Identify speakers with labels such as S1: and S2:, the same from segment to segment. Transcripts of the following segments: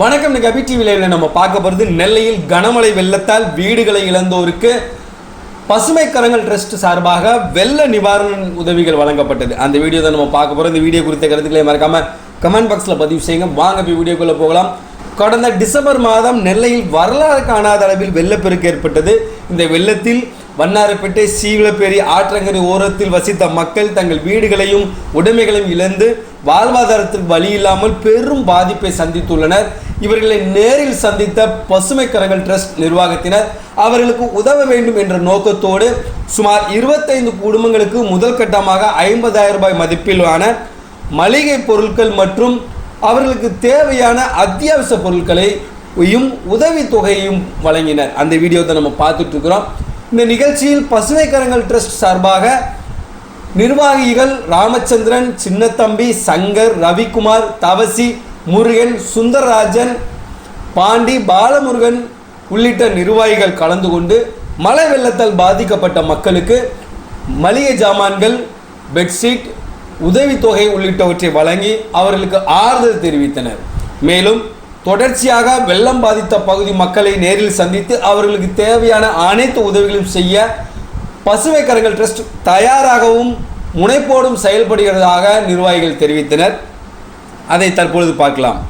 S1: வணக்கம் இன்னைக்கு அபி டிவியில் நம்ம பார்க்க போகிறது நெல்லையில் கனமழை வெள்ளத்தால் வீடுகளை இழந்தோருக்கு பசுமை கரங்கள் ட்ரஸ்ட் சார்பாக வெள்ள நிவாரண உதவிகள் வழங்கப்பட்டது. அந்த வீடியோ தான் நம்ம பார்க்க போகிறோம் இந்த வீடியோ குறித்த கருத்துக்களை மறக்காமல் கமெண்ட் பாக்ஸில் பதிவு செய்யுங்க. வாங்க போய் வீடியோக்குள்ளே போகலாம். கடந்த டிசம்பர் மாதம் நெல்லையில் வரலாறு காணாத அளவில் வெள்ளப்பெருக்கு ஏற்பட்டது. இந்த வெள்ளத்தில் வண்ணாரப்பேட்டை சீவலப்பேரி ஆற்றங்கரை ஓரத்தில் வசித்த மக்கள் தங்கள் வீடுகளையும் உடைமைகளையும் இழந்து வாழ்வாதாரத்திற்கு வழி இல்லாமல் பெரும் பாதிப்பை சந்தித்துள்ளனர். இவர்களை நேரில் சந்தித்த பசுமை கரங்கள் ட்ரஸ்ட் நிர்வாகத்தினர் அவர்களுக்கு உதவ வேண்டும் என்ற நோக்கத்தோடு சுமார் இருபத்தைந்து குடும்பங்களுக்கு முதல் கட்டமாக ஐம்பதாயிரம் ரூபாய் மதிப்பிலான மளிகை பொருட்கள் மற்றும் அவர்களுக்கு தேவையான அத்தியாவசிய பொருட்களையும் உதவித்தொகையையும் வழங்கினர். அந்த வீடியோவை நம்ம பார்த்துட்டு இருக்கிறோம். இந்த நிகழ்ச்சியில் பசுமை கரங்கள் ட்ரஸ்ட் சார்பாக நிர்வாகிகள் ராமச்சந்திரன் சின்னத்தம்பி சங்கர் ரவிக்குமார் தவசி முருகன் சுந்தரராஜன் பாண்டி பாலமுருகன் உள்ளிட்ட நிர்வாகிகள் கலந்து கொண்டு மழை வெள்ளத்தால் பாதிக்கப்பட்ட மக்களுக்கு மளிகை ஜாமான்கள் பெட்ஷீட் உதவித்தொகை உள்ளிட்டவற்றை வழங்கி அவர்களுக்கு ஆறுதல் தெரிவித்தனர். மேலும் தொடர்ச்சியாக வெள்ளம் பாதித்த பகுதி மக்களை நேரில் சந்தித்து அவர்களுக்கு தேவையான அனைத்து உதவிகளும் செய்ய பசுமை கரங்கள் ட்ரஸ்ட் தயாராகவும் முனைப்போடும் செயல்படுகிறதாக நிர்வாகிகள் தெரிவித்தனர். அதை தற்பொழுது பார்க்கலாம்.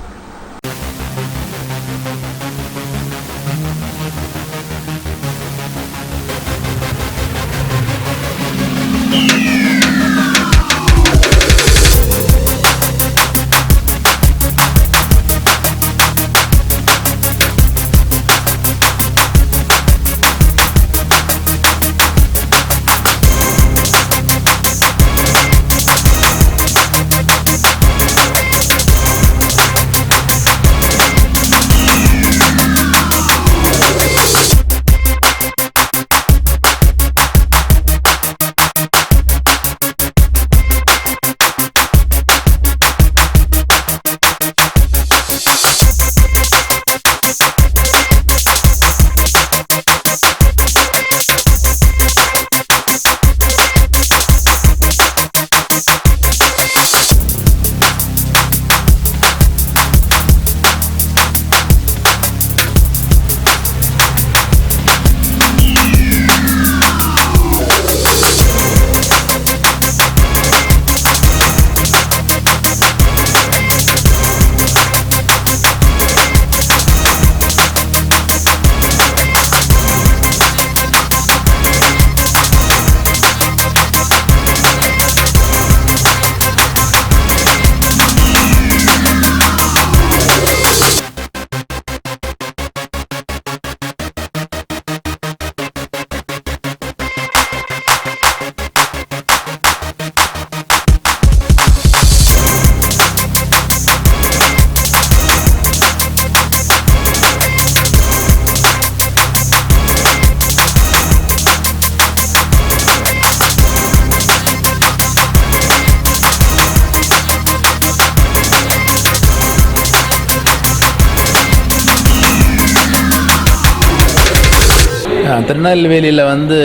S2: திருநெல்வேலியில் வந்து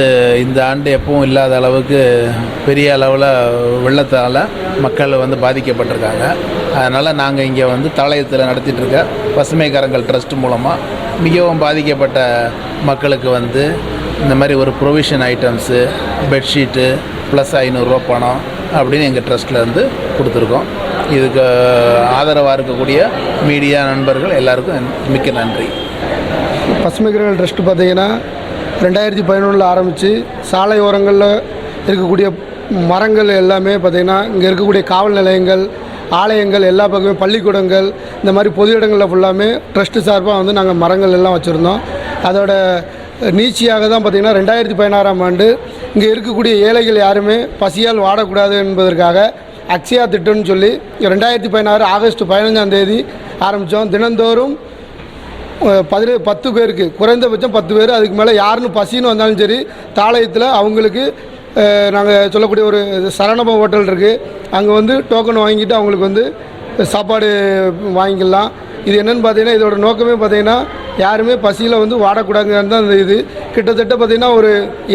S2: இந்த ஆண்டு எப்பவும் இல்லாத அளவுக்கு பெரிய அளவில் வெள்ளத்தால் மக்கள் வந்து பாதிக்கப்பட்டிருக்காங்க. அதனால் நாங்கள் இங்கே வந்து தாளையத்தில் நடத்திட்டு இருக்க பசுமை கரங்கள் ட்ரஸ்ட் மூலமாக மிகவும் பாதிக்கப்பட்ட மக்களுக்கு வந்து இந்த மாதிரி ஒரு ப்ரொவிஷன் ஐட்டம்ஸு பெட்ஷீட்டு ப்ளஸ் ஐநூறுரூவா பணம் அப்படின்னு எங்கள் ட்ரஸ்ட்டில் கொடுத்துருக்கோம். இதுக்கு ஆதரவாக இருக்கக்கூடிய மீடியா நண்பர்கள் எல்லாருக்கும் மிக்க நன்றி.
S3: பசுமை கிரகங்கள் ட்ரஸ்ட்டு பார்த்தீங்கன்னா ரெண்டாயிரத்தி பதினொன்றில் ஆரம்பித்து சாலை ஓரங்களில் இருக்கக்கூடிய மரங்கள் எல்லாமே பார்த்திங்கன்னா இங்கே இருக்கக்கூடிய காவல் நிலையங்கள் ஆலயங்கள் எல்லா பக்கமே பள்ளிக்கூடங்கள் இந்த மாதிரி பொது இடங்களில் ஃபுல்லாமே ட்ரஸ்ட்டு சார்பாக வந்து நாங்கள் மரங்கள் எல்லாம் வச்சுருந்தோம். அதோட நீச்சியாக தான் பார்த்திங்கன்னா ரெண்டாயிரத்தி பதினாறாம் ஆண்டு இங்கே இருக்கக்கூடிய ஏழைகள் யாருமே பசியால் வாடக்கூடாது என்பதற்காக அக்ஷயா திட்டம்னு சொல்லி ரெண்டாயிரத்தி பதினாறு ஆகஸ்ட் பதினஞ்சாம் தேதி ஆரம்பித்தோம் தினந்தோறும் பதினே பத்து பேருக்கு குறைந்தபட்சம் பத்து பேர். அதுக்கு மேலே யாருன்னு பசின்னு வந்தாலும் சரி தாளையத்தில் அவங்களுக்கு நாங்கள் சொல்லக்கூடிய ஒரு சரணபம் ஹோட்டல் இருக்குது அங்கே வந்து டோக்கன் வாங்கிட்டு அவங்களுக்கு வந்து சாப்பாடு வாங்கிக்கலாம். இது என்னென்னு பார்த்தீங்கன்னா இதோட நோக்கமே பார்த்தீங்கன்னா யாருமே பசியில் வந்து வாடக்கூடாதுன்னு தான் இந்த இது. கிட்டத்தட்ட பார்த்தீங்கன்னா ஒரு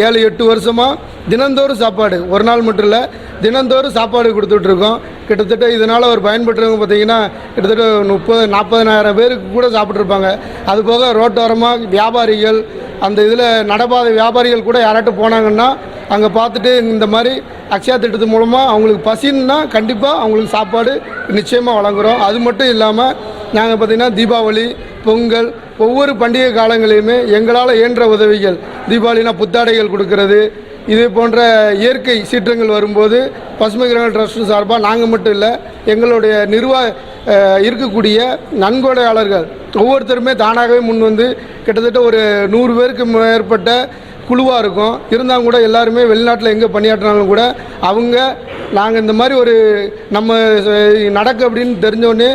S3: ஏழு எட்டு வருஷமாக தினந்தோறும் சாப்பாடு. ஒரு நாள் மட்டும் இல்லை தினந்தோறும் சாப்பாடு கொடுத்துட்ருக்கோம். கிட்டத்தட்ட இதனால் ஒரு பயன்பெற்றவங்க பார்த்தீங்கன்னா கிட்டத்தட்ட முப்பது நாற்பதனாயிரம் பேருக்கு கூட சாப்பிட்ருப்பாங்க. அது போக ரோட்டோரமாக வியாபாரிகள் அந்த இதில் நடப்பாத வியாபாரிகள் கூட யாராட்டும் போனாங்கன்னா அங்கே பார்த்துட்டு இந்த மாதிரி அக்ஷயா திட்டத்து மூலமாக அவங்களுக்கு பசின்னா கண்டிப்பாக அவங்களுக்கு சாப்பாடு நிச்சயமாக வழங்குகிறோம் அது மட்டும் இல்லாமல் நாங்கள் பார்த்திங்கன்னா தீபாவளி பொங்கல் ஒவ்வொரு பண்டிகை காலங்களிலுமே எங்களால் இயன்ற உதவிகள். தீபாவளினா புத்தாடைகள் கொடுக்கறது இது போன்ற இயற்கை சீற்றங்கள் வரும்போது பசுமை கிரக ட்ரஸ்ட் சார்பாக நாங்கள் மட்டும் இல்லை எங்களுடைய நிர்வாக இருக்கக்கூடிய நன்கொடையாளர்கள் ஒவ்வொருத்தருமே தானாகவே முன் வந்து கிட்டத்தட்ட ஒரு நூறு பேருக்கு மேற்பட்ட குழுவாக இருக்கும். இருந்தாலும் கூட எல்லாருமே வெளிநாட்டில் எங்கே பணியாற்றினாலும் கூட அவங்க நாங்கள் இந்த மாதிரி ஒரு நம்ம நடக்கு அப்படின்னு தெரிஞ்சோடனே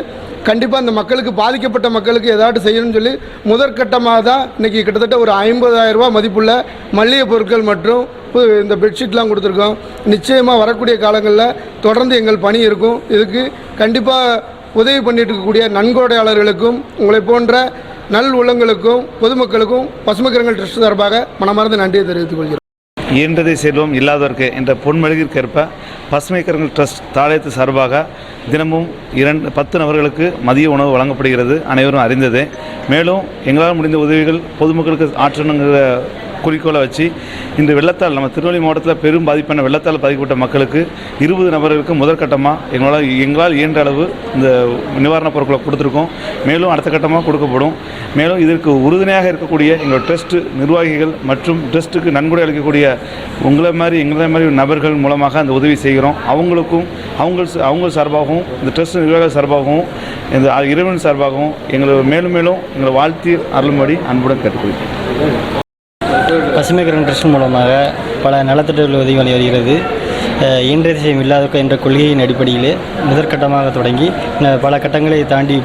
S3: கண்டிப்பாக அந்த மக்களுக்கு பாதிக்கப்பட்ட மக்களுக்கு ஏதாட்டு செய்யணும்னு சொல்லி முதற்கட்டமாக தான் இன்றைக்கி கிட்டத்தட்ட ஒரு ஐம்பதாயிரரூபா மதிப்புள்ள மல்லிகை பொருட்கள் மற்றும் இந்த பெட்ஷீட்லாம் கொடுத்துருக்கோம். நிச்சயமாக வரக்கூடிய காலங்களில் தொடர்ந்து எங்கள் பணி இருக்கும். இதுக்கு கண்டிப்பாக உதவி பண்ணிட்டு இருக்கக்கூடிய நன்கொடையாளர்களுக்கும் உங்களை போன்ற நல் உள்ளங்களுக்கும் பொதுமக்களுக்கும் பசுமக்கிரங்கள் ட்ரஸ்ட் சார்பாக மனமார்ந்த நன்றியை தெரிவித்துக் கொள்கிறேன்
S4: இயன்றதை செல்வம் இல்லாதவர்க்கு என்ற பொன்மெழுகிற்கேற்ப பசுமை ட்ரஸ்ட் தாளையத்து சார்பாக தினமும் இரண்டு பத்து நபர்களுக்கு மதிய உணவு வழங்கப்படுகிறது. அனைவரும் அறிந்ததே. மேலும் எங்களால் முடிந்த உதவிகள் பொதுமக்களுக்கு ஆற்றணுங்கிற குறிக்கோளை வச்சு இந்த வெள்ளத்தால் நம்ம திருநெல்வேலி மாவட்டத்தில் பெரும் பாதிப்பான வெள்ளத்தால் பாதிக்கப்பட்ட மக்களுக்கு இருபது நபர்களுக்கு முதற்கட்டமாக எங்களால் எங்களால் இயன்ற அளவு இந்த நிவாரணப் பொருட்களை கொடுத்துருக்கோம். மேலும் அடுத்த கட்டமாக கொடுக்கப்படும். மேலும் இதற்கு உறுதுணையாக இருக்கக்கூடிய எங்களோட ட்ரஸ்ட் நிர்வாகிகள் மற்றும் ட்ரஸ்ட்டுக்கு நன்கொடை அளிக்கக்கூடிய உங்களை மாதிரி எங்களை மாதிரி நபர்கள் மூலமாக அந்த உதவி செய்கிறோம். அவங்களுக்கும் அவங்க ச- அவங்க சார்பாகவும் இந்த ட்ரஸ்ட் நிர்வாகிகள் சார்பாகவும் இந்த இறைவன் சார்பாகவும் எங்களை மேலும் மேலும் எங்களை வாழ்த்தி அருள்மொழி அன்புடன் கேட்டுக்கொள்கிறேன்.
S5: பசுமை கிரண் ட்ரஸ்ட் மூலமாக பல நலத்திட்டங்கள் உதவி வழி வருகிறது இன்றைய திசையும் இல்லாதவர்கள் என்ற கொள்கையின் அடிப்படையில் முதற்கட்டமாக தொடங்கி பல கட்டங்களை தாண்டி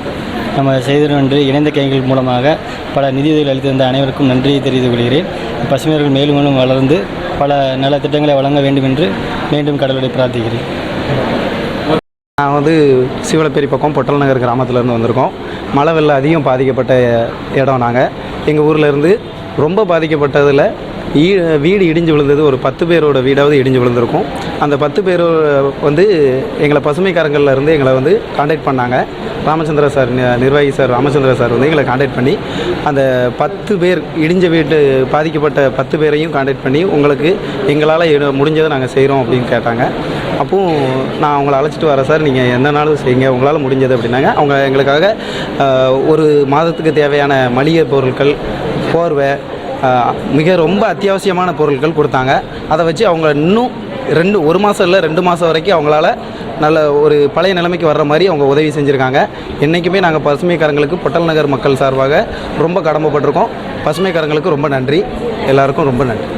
S5: நம்ம செய்திடும் என்று இணைந்த கைகள் மூலமாக பல நிதியுதவி அளித்து வந்த அனைவருக்கும் நன்றியை தெரிவித்துக் கொள்கிறேன். பசுமையர்கள் மேலும் மேலும் வளர்ந்து பல நலத்திட்டங்களை வழங்க வேண்டும் என்று மீண்டும் கடவுளை பிரார்த்திக்கிறேன்.
S6: நான் வந்து சிவலப்பேரி பக்கம் பொட்டல் நகர் கிராமத்துலேருந்து வந்திருக்கோம். மழை வெள்ளம் அதிகம் பாதிக்கப்பட்ட இடம் நாங்கள் எங்கள் ஊரில் இருந்து ரொம்ப பாதிக்கப்பட்டதில் ஈ வீடு இடிஞ்சு விழுந்தது. ஒரு பத்து பேரோட வீடாவது இடிஞ்சு விழுந்திருக்கும். அந்த பத்து பேர் வந்து எங்களை பசுமைக்காரங்களில் இருந்து எங்களை வந்து காண்டாக்ட் பண்ணாங்க. ராமச்சந்திர சார் நிர்வாகி சார் ராமச்சந்திர சார் வந்து எங்களை காண்டாக்ட் பண்ணி அந்த பத்து பேர் இடிஞ்ச வீட்டு பாதிக்கப்பட்ட பத்து பேரையும் காண்டாக்ட் பண்ணி உங்களுக்கு எங்களால் முடிஞ்சதை நாங்கள் செய்கிறோம் அப்படின்னு கேட்டாங்க. அப்போது நான் அவங்கள அழைச்சிட்டு வரேன் சார் நீங்கள் எந்த நாளும் செய்யுங்க உங்களால் முடிஞ்சது அப்படின்னாங்க. அவங்க எங்களுக்காக ஒரு மாதத்துக்கு தேவையான மளிகை பொருட்கள் போர்வை மிக ரொம்ப அத்தியாவசியமான பொருட்கள் கொடுத்தாங்க. அதை வச்சு அவங்க இன்னும் ரெண்டு ஒரு மாதம் இல்லை ரெண்டு மாதம் வரைக்கும் அவங்களால நல்ல ஒரு பழைய நிலைமைக்கு வர்ற மாதிரி அவங்க உதவி செஞ்சுருக்காங்க. என்றைக்குமே நாங்கள் பசுமைக்காரங்களுக்கு பொட்டல் நகர் மக்கள் சார்பாக ரொம்ப கடமைப்பட்டிருக்கோம். பசுமைக்காரங்களுக்கு ரொம்ப நன்றி. எல்லாருக்கும் ரொம்ப நன்றி.